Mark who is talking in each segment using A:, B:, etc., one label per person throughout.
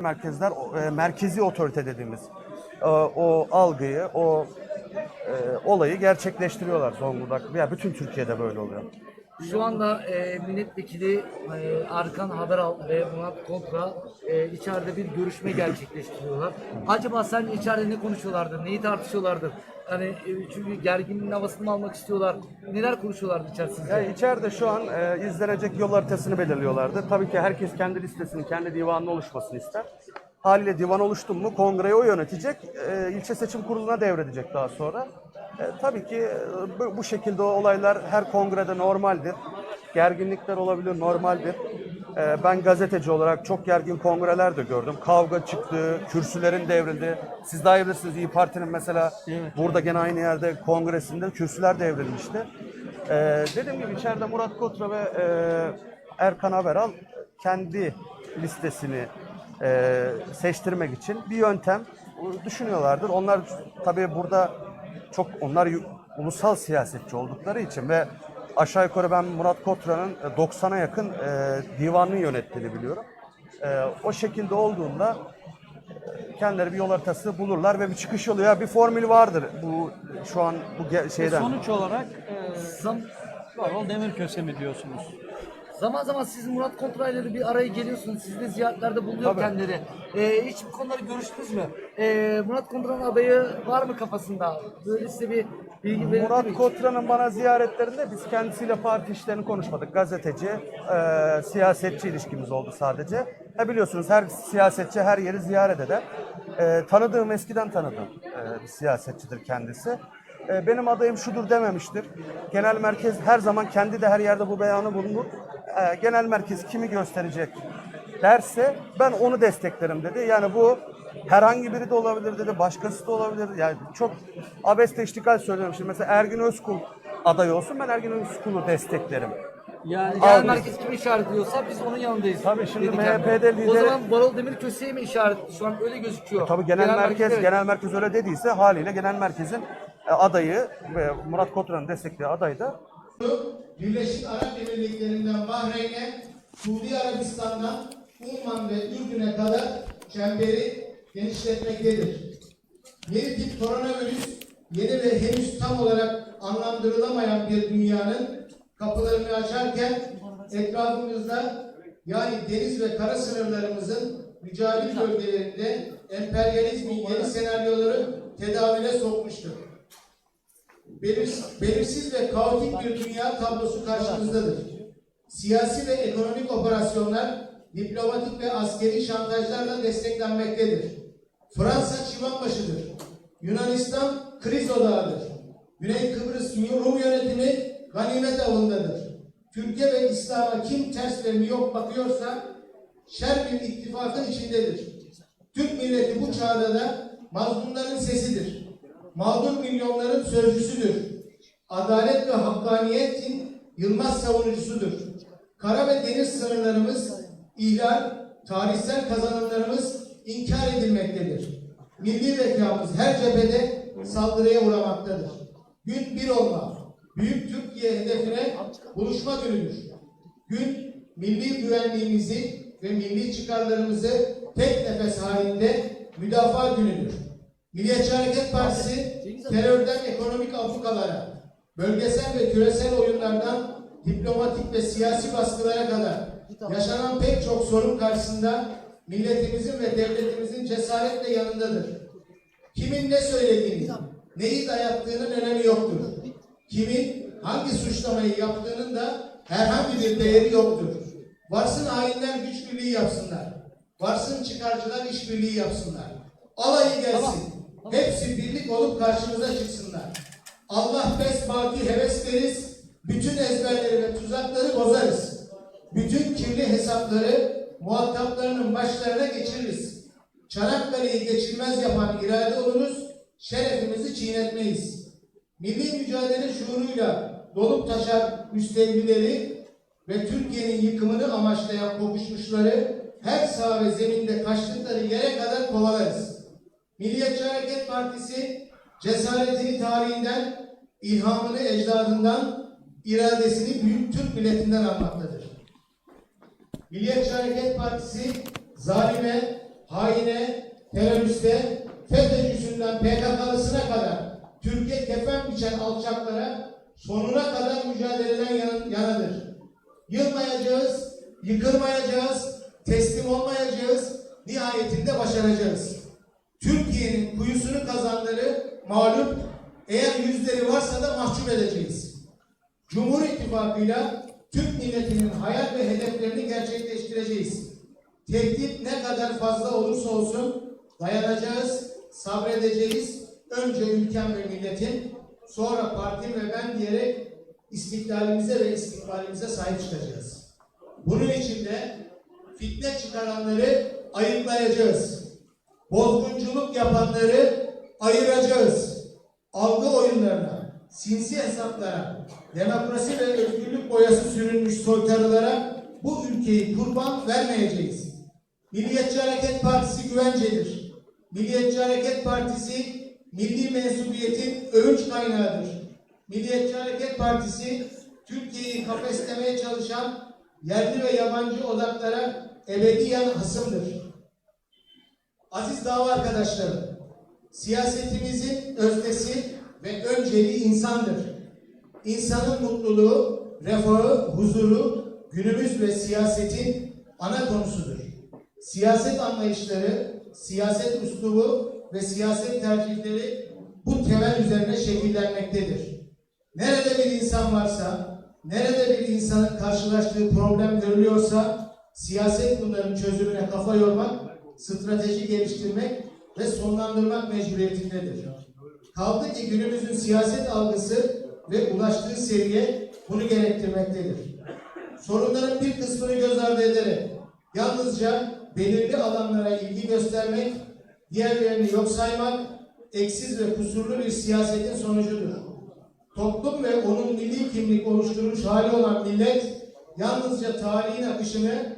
A: merkezler e, merkezi otorite dediğimiz e, o algıyı, o e, olayı gerçekleştiriyorlar Zonguldak. Ya bütün Türkiye'de böyle oluyor.
B: Şu anda e, milletvekili e, Arkan Haberal ve Murat Kontra e, içeride bir görüşme gerçekleştiriyorlar. Acaba sen içeride ne konuşuyorlardır, neyi tartışıyorlardır? Hani e, çünkü gerginliğin havasını almak istiyorlar? Neler konuşuyorlardı içerisinde?
A: Ya içeride şu an e, izlenecek yol haritasını belirliyorlardı. Tabii ki herkes kendi listesini, kendi divanını oluşmasını ister. Haliyle divan oluştu mu kongreye o yönetecek, e, ilçe seçim kuruluna devredecek daha sonra. E, tabii ki e, bu, bu şekilde olaylar her kongrede normaldir. Gerginlikler olabilir, normaldir. E, ben gazeteci olarak çok gergin kongreler de gördüm. Kavga çıktı, kürsülerin devrildi. Siz daha iyi bilirsiniz İyi Parti'nin mesela burada gene aynı yerde kongresinde kürsüler devrilmişti. Ee, dediğim gibi içeride Murat Kotra ve e, Erkan Haberal kendi listesini e, seçtirmek için bir yöntem düşünüyorlardır. Onlar tabii burada çok onlar ulusal siyasetçi oldukları için ve aşağı yukarı ben Murat Kotra'nın e, 90'a yakın e, divanını yönettiğini biliyorum. E, o şekilde olduğunda kendileri bir yol haritası bulurlar ve bir çıkış yolu ya bir formül vardır bu şu an bu ge- şeyden.
C: Sonuç olarak e,
B: Zam-
C: Varol Demirköse mi diyorsunuz?
B: Zaman zaman siz Murat Kontra ile de bir araya geliyorsunuz. Siz de ziyaretlerde bulunuyor
A: Tabii.
B: kendileri. Ee, hiç bu konuları görüştünüz mü? Ee, Murat Kontra'nın adayı var mı kafasında? Böyle size bir bilgi verir
A: Murat
B: mi?
A: Kotra'nın bana ziyaretlerinde biz kendisiyle parti işlerini konuşmadık. Gazeteci, e, siyasetçi ilişkimiz oldu sadece. Ha biliyorsunuz her siyasetçi her yeri ziyaret eder. E, tanıdığım, eskiden tanıdığım e, bir siyasetçidir kendisi. E, benim adayım şudur dememiştir. Genel merkez her zaman kendi de her yerde bu beyanı bulunur. E, genel merkez kimi gösterecek derse ben onu desteklerim dedi. Yani bu herhangi biri de olabilir dedi, başkası da olabilir. Yani çok abeste iştikal söylüyorum. Şimdi mesela Ergin Özkul aday olsun ben Ergin Özkul'u desteklerim.
C: Yani
B: Genel
A: Abi-
B: merkez kimi işaretliyorsa biz onun yanındayız.
A: Tabii şimdi
B: dedi
A: MHP'de.
B: O
A: lideri-
B: zaman Varol Demirköse'ye mi işaret? Şu an öyle gözüküyor.
A: Tabii genel, merkez
B: evet.
A: genel merkez öyle dediyse haliyle genel merkezin e, adayı ve Murat Kotra'nın desteklediği aday da
D: Birleşik Arap Emirlikleri'nden Bahreyn'e, Suudi Arabistan'dan Umman ve Ürdün'e kadar çemberi genişletmektedir. Yeni tip koronavirüs, yeni ve henüz tam olarak anlamlandırılamayan bir dünyanın kapılarını açarken etrafımızda yani deniz ve kara sınırlarımızın mücadele bölgelerinde emperyalizmin yeni senaryoları tedavüle sokmuştur. Belir- belirsiz ve kaotik bir dünya tablosu karşımızdadır. Siyasi ve ekonomik operasyonlar diplomatik ve askeri şantajlarla desteklenmektedir. Fransa çıvan başıdır. Yunanistan kriz odağıdır. Güney Kıbrıs Rum yönetimi ganimet avındadır. Türkiye ve İslam'a kim ters ve miyop bakıyorsa şer bir ittifakın içindedir. Türk milleti bu çağda da mazlumların sesidir. Mağdur milyonların sözcüsüdür. Adalet ve hakkaniyetin yılmaz savunucusudur. Kara ve deniz sınırlarımız ihlal, tarihsel kazanımlarımız inkar edilmektedir. Milli zekamız her cephede saldırıya uğramaktadır. Gün bir olma, büyük Türkiye hedefine buluşma günüdür. Gün milli güvenliğimizi ve milli çıkarlarımızı tek nefes halinde müdafaa günüdür. Milliyetçi Hareket Partisi terörden ekonomik ablukalara, bölgesel ve küresel oyunlardan diplomatik ve siyasi baskılara kadar yaşanan pek çok sorun karşısında milletimizin ve devletimizin cesaretle yanındadır. Kimin ne söylediğini, neyi dayattığının önemi yoktur. Kimin hangi suçlamayı yaptığının da herhangi bir değeri yoktur. Varsın hainler güç birliği yapsınlar. Varsın çıkarcılar işbirliği yapsınlar. Alayı gelsin. Hepsi birlik olup karşımıza çıksınlar. Allah bes baki heves deriz. Bütün ezberleri ve tuzakları bozarız. Bütün kirli hesapları muhataplarının başlarına geçiririz. Çanakkale'yi geçilmez yapan irade oluruz, şerefimizi çiğnetmeyiz. Milli mücadele şuuruyla dolup taşan müstevlileri ve Türkiye'nin yıkımını amaçlayan kokuşmuşları her saha ve zeminde kaçtıkları yere kadar kovalarız. Milliyetçi Hareket Partisi cesaretini tarihinden, ilhamını ecdadından, iradesini büyük Türk milletinden almaktadır. Milliyetçi Hareket Partisi zalime, haine, teröriste, FETÖ'cüsünden PKK'lısına kadar Türkiye kefen biçen alçaklara sonuna kadar mücadeleden yan- yanadır. Yılmayacağız, yıkılmayacağız, teslim olmayacağız, nihayetinde başaracağız. Mağlup, eğer yüzleri varsa da mahcup edeceğiz. Cumhur İttifakı'yla Türk milletinin hayal ve hedeflerini gerçekleştireceğiz. Tehdit ne kadar fazla olursa olsun dayanacağız, sabredeceğiz. Önce ülkem ve milletin, sonra partim ve ben diyerek istiklalimize ve istikbalimize sahip çıkacağız. Bunun için de fitne çıkaranları ayıklayacağız. Bozgunculuk yapanları ayıracağız. Algı oyunlarına, sinsi hesaplara, demokrasi ve özgürlük boyası sürülmüş soytarılara bu ülkeyi kurban vermeyeceğiz. Milliyetçi Hareket Partisi güvencedir. Milliyetçi Hareket Partisi milli mensubiyetin övünç kaynağıdır. Milliyetçi Hareket Partisi Türkiye'yi kafeslemeye çalışan yerli ve yabancı odaklara ebediyen hasımdır. Aziz dava arkadaşlarım, siyasetimizin öznesi ve önceliği insandır. İnsanın mutluluğu, refahı, huzuru günümüz ve siyasetin ana konusudur. Siyaset anlayışları, siyaset üslubu ve siyaset tercihleri bu temel üzerine şekillenmektedir. Nerede bir insan varsa, nerede bir insanın karşılaştığı problem görülüyorsa, siyaset bunların çözümüne kafa yormak, strateji geliştirmek ve sonlandırmak mecburiyetindedir. Kaldı ki günümüzün siyaset algısı ve ulaştığı seviye bunu gerektirmektedir. Sorunların bir kısmını göz ardı ederek yalnızca belirli alanlara ilgi göstermek, diğerlerini yok saymak, eksiz ve kusurlu bir siyasetin sonucudur. Toplum ve onun milli kimlik oluşturmuş hali olan millet, yalnızca tarihin akışını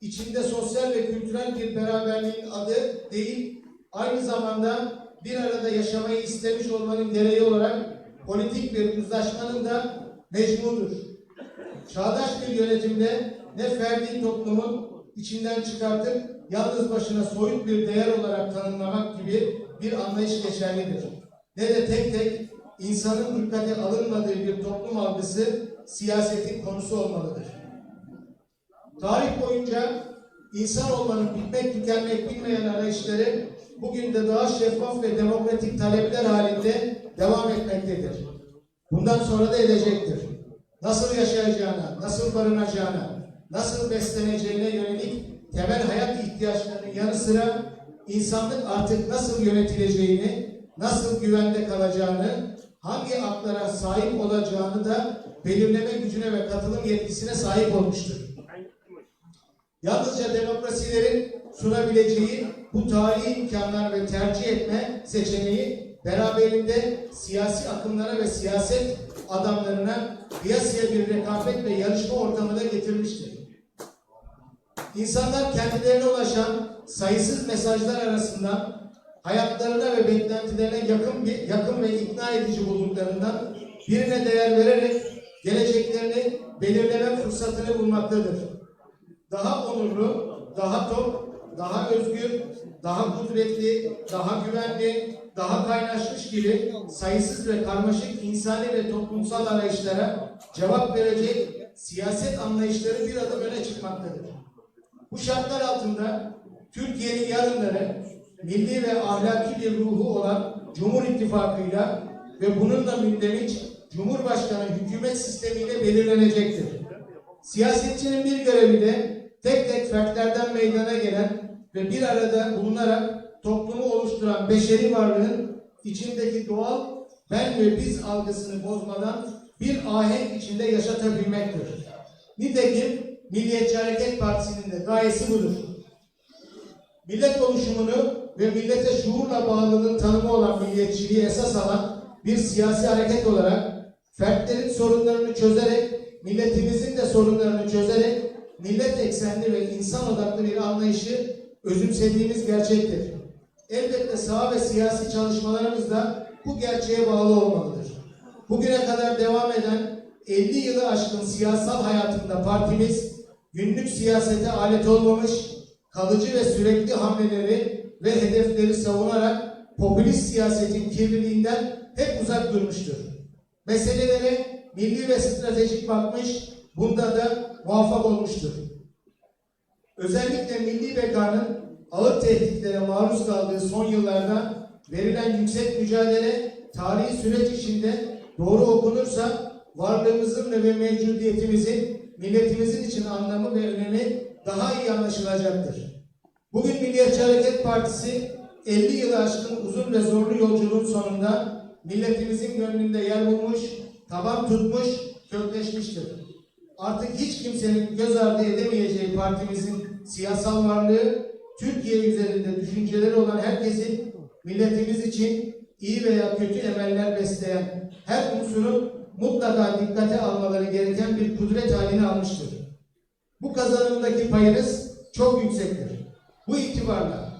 D: içinde sosyal ve kültürel bir beraberliğin adı değil, aynı zamanda bir arada yaşamayı istemiş olmanın gereği olarak politik bir uzlaşmanın da mecburudur. Çağdaş bir yönetimde ne ferdi toplumun içinden çıkartıp yalnız başına soyut bir değer olarak tanımlamak gibi bir anlayış geçerlidir. Ne de tek tek insanın dikkate alınmadığı bir toplum algısı siyasetin konusu olmalıdır. Tarih boyunca insan olmanın bitmek tükenmek bilmeyen arayışları bugün de daha şeffaf ve demokratik talepler halinde devam etmektedir. Bundan sonra da edecektir. Nasıl yaşayacağına, nasıl barınacağına, nasıl besleneceğine yönelik temel hayat ihtiyaçlarının yanı sıra insanlık artık nasıl yönetileceğini, nasıl güvende kalacağını, hangi haklara sahip olacağını da belirleme gücüne ve katılım yetkisine sahip olmuştur. Yalnızca demokrasilerin sunabileceği bu tarihi imkanlar ve tercih etme seçeneği beraberinde siyasi akımlara ve siyaset adamlarına kıyasıya bir rekabet ve yarışma ortamı da getirmiştir. İnsanlar kendilerine ulaşan sayısız mesajlar arasından hayatlarına ve beklentilerine yakın bir yakın ve ikna edici bulduklarından birine değer vererek geleceklerini belirleme fırsatını bulmaktadır daha onurlu, daha tok, daha özgür, daha kudretli, daha güvenli, daha kaynaşmış gibi sayısız ve karmaşık insani ve toplumsal arayışlara cevap verecek siyaset anlayışları bir adım öne çıkmaktadır. Bu şartlar altında Türkiye'nin yarınları milli ve ahlaki bir ruhu olan Cumhur İttifakı'yla ve bununla mündemiş Cumhurbaşkanı hükümet sistemiyle belirlenecektir. Siyasetçinin bir görevi de tek tek fertlerden meydana gelen ve bir arada bulunarak toplumu oluşturan beşeri varlığın içindeki doğal ben ve biz algısını bozmadan bir ahenk içinde yaşatabilmektir. Nitekim Milliyetçi Hareket Partisi'nin de gayesi budur. Millet oluşumunu ve millete şuurla bağlılığın tanımı olan milliyetçiliği esas alan bir siyasi hareket olarak fertlerin sorunlarını çözerek, milletimizin de sorunlarını çözerek millet eksenli ve insan odaklı bir anlayışı özümsediğimiz gerçektir. Elbette saha ve siyasi çalışmalarımız da bu gerçeğe bağlı olmalıdır. Bugüne kadar devam eden 50 yılı aşkın siyasal hayatında partimiz günlük siyasete alet olmamış, kalıcı ve sürekli hamleleri ve hedefleri savunarak popülist siyasetin kirliliğinden hep uzak durmuştur. Meselelere milli ve stratejik bakmış, bunda da muvaffak olmuştur. Özellikle milli bekanın ağır tehditlere maruz kaldığı son yıllarda verilen yüksek mücadele tarihi süreç içinde doğru okunursa varlığımızın ve mevcudiyetimizin milletimizin için anlamı ve önemi daha iyi anlaşılacaktır. Bugün Milliyetçi Hareket Partisi 50 yılı aşkın uzun ve zorlu yolculuğun sonunda milletimizin gönlünde yer bulmuş, taban tutmuş, kökleşmiştir. Artık hiç kimsenin göz ardı edemeyeceği partimizin siyasal varlığı, Türkiye üzerinde düşünceleri olan herkesin milletimiz için iyi veya kötü emeller besleyen her unsuru mutlaka dikkate almaları gereken bir kudret haline almıştır. Bu kazanımdaki payınız çok yüksektir. Bu itibarla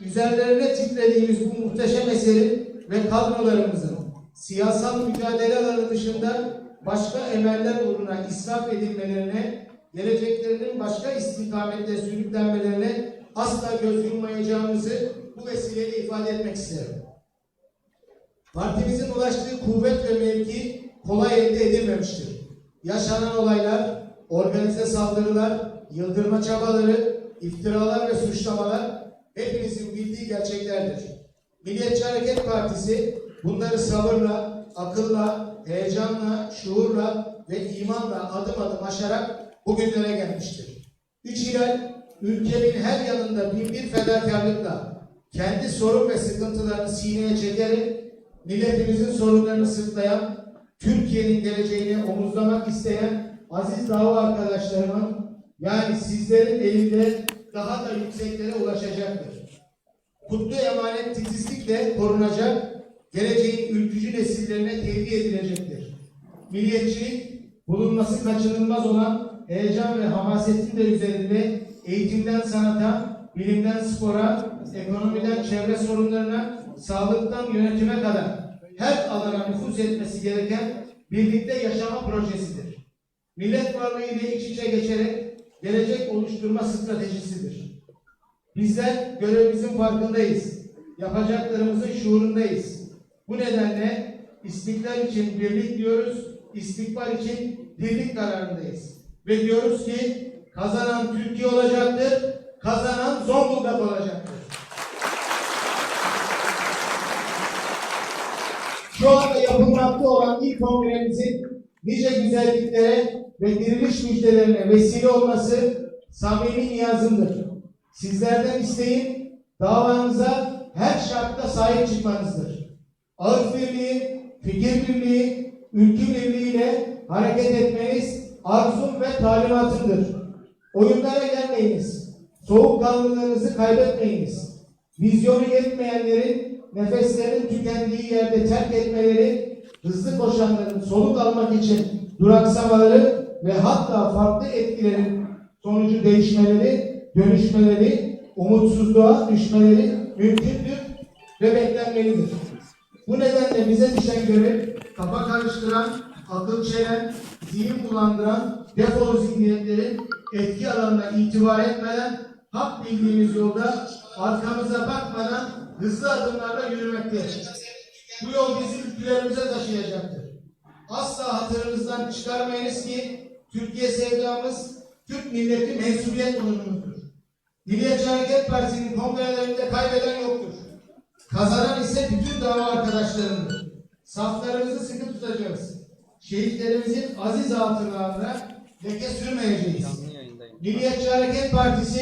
D: üzerlerine titrediğimiz bu muhteşem eserin ve kadrolarımızın siyasal mücadele alanı dışında başka emeller uğruna israf edilmelerine, geleceklerinin başka istikamette sürüklenmelerine asla göz yummayacağımızı bu vesileyle ifade etmek isterim. Partimizin ulaştığı kuvvet ve mevki kolay elde edilmemiştir. Yaşanan olaylar, organize saldırılar, yıldırma çabaları, iftiralar ve suçlamalar hepinizin bildiği gerçeklerdir. Milliyetçi Hareket Partisi bunları sabırla, akılla, heyecanla, şuurla ve imanla adım adım aşarak bugünlere gelmiştir. Üç hilal ülkemin her yanında bin bir fedakarlıkla kendi sorun ve sıkıntılarını sineye çekerek milletimizin sorunlarını sırtlayan, Türkiye'nin geleceğini omuzlamak isteyen aziz dava arkadaşlarımın yani sizlerin elinde daha da yükseklere ulaşacaktır. Kutlu emanet titizlikle korunacak, geleceğin ülkücü nesillerine tevdi edilecektir. Milliyetçilik, bulunması kaçınılmaz olan heyecan ve hamasetin de üzerinde eğitimden sanata, bilimden spora, ekonomiden çevre sorunlarına, sağlıktan yönetime kadar her alana nüfuz etmesi gereken birlikte yaşama projesidir. Millet varlığı ile iç içe geçerek gelecek oluşturma stratejisidir. Bizler görevimizin farkındayız. Yapacaklarımızın şuurundayız. Bu nedenle istiklal için birlik diyoruz, istikbal için birlik kararındayız. Ve diyoruz ki kazanan Türkiye olacaktır, kazanan Zonguldak olacaktır. Şu anda yapılmakta olan ilk kongremizin nice güzelliklere ve diriliş müjdelerine vesile olması samimi niyazımdır. Sizlerden isteğim davanıza her şartta sahip çıkmanızdır. Ağız birliği, fikir birliği, ülkü birliğiyle hareket etmeniz arzum ve talimatımdır. Oyunlara gelmeyiniz. Soğukkanlılığınızı kaybetmeyiniz. Vizyonu yetmeyenlerin nefeslerinin tükendiği yerde terk etmeleri, hızlı koşanların soluk almak için duraksamaları ve hatta farklı etkilerin sonucu değişmeleri, dönüşmeleri, umutsuzluğa düşmeleri mümkündür ve beklenmelidir. Bu nedenle bize düşen görev kafa karıştıran, akıl çelen, zihin bulandıran defolu zihniyetlerin etki alanına itibar etmeden hak bildiğimiz yolda arkamıza bakmadan hızlı adımlarla yürümektedir. Bu yol bizi ülkelerimize taşıyacaktır. Asla hatırınızdan çıkarmayınız ki Türkiye sevdamız Türk milleti mensubiyet onurumuzdur. Milliyetçi Hareket Partisi'nin kongrelerinde kaybeden yoktur. Kazanan ise bütün dava arkadaşlarımdır. Saflarımızı sıkı tutacağız. Şehitlerimizin aziz hatıralarına leke sürmeyeceğiz. Milliyetçi Hareket Partisi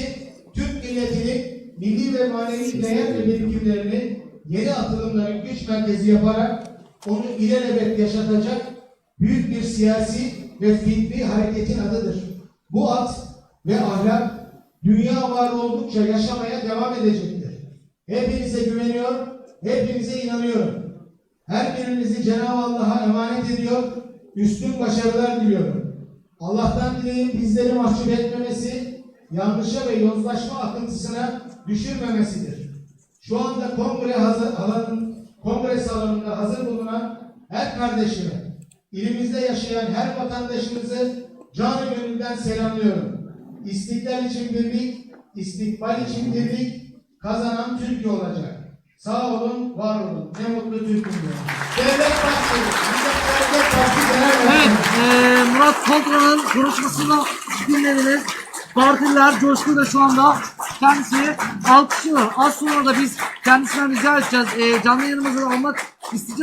D: Türk milletinin milli ve manevi değer ve birikimlerini yeni atılımların güç merkezi yaparak onu ilelebet yaşatacak büyük bir siyasi ve fikri hareketin adıdır. Bu at ve ahlak dünya var oldukça yaşamaya devam edecektir. Hepinize güveniyor, hepinize inanıyorum. Her birinizi Cenab-ı Allah'a emanet ediyor, üstün başarılar diliyorum. Allah'tan dileğim bizleri mahcup etmemesi, yanlışa ve yozlaşma akıntısına düşürmemesidir. Şu anda kongre hazır, alanın, kongre salonunda hazır bulunan her kardeşime, ilimizde yaşayan her vatandaşımızı canı gönülden selamlıyorum. İstiklal için birlik, istikbal için birlik, kazanan Türkiye olacak. Sağ olun, var olun. Ne mutlu Türk'üm. Devlet Bahçeli, Millet Hareket Partisi Genel
B: Evet, e, Murat Kontra'nın konuşmasını dinlediniz. Partililer coşkuyla şu anda kendisini alkışlıyorlar. Az sonra da biz kendisinden rica edeceğiz. E, canlı yayınımızı almak isteyeceğiz.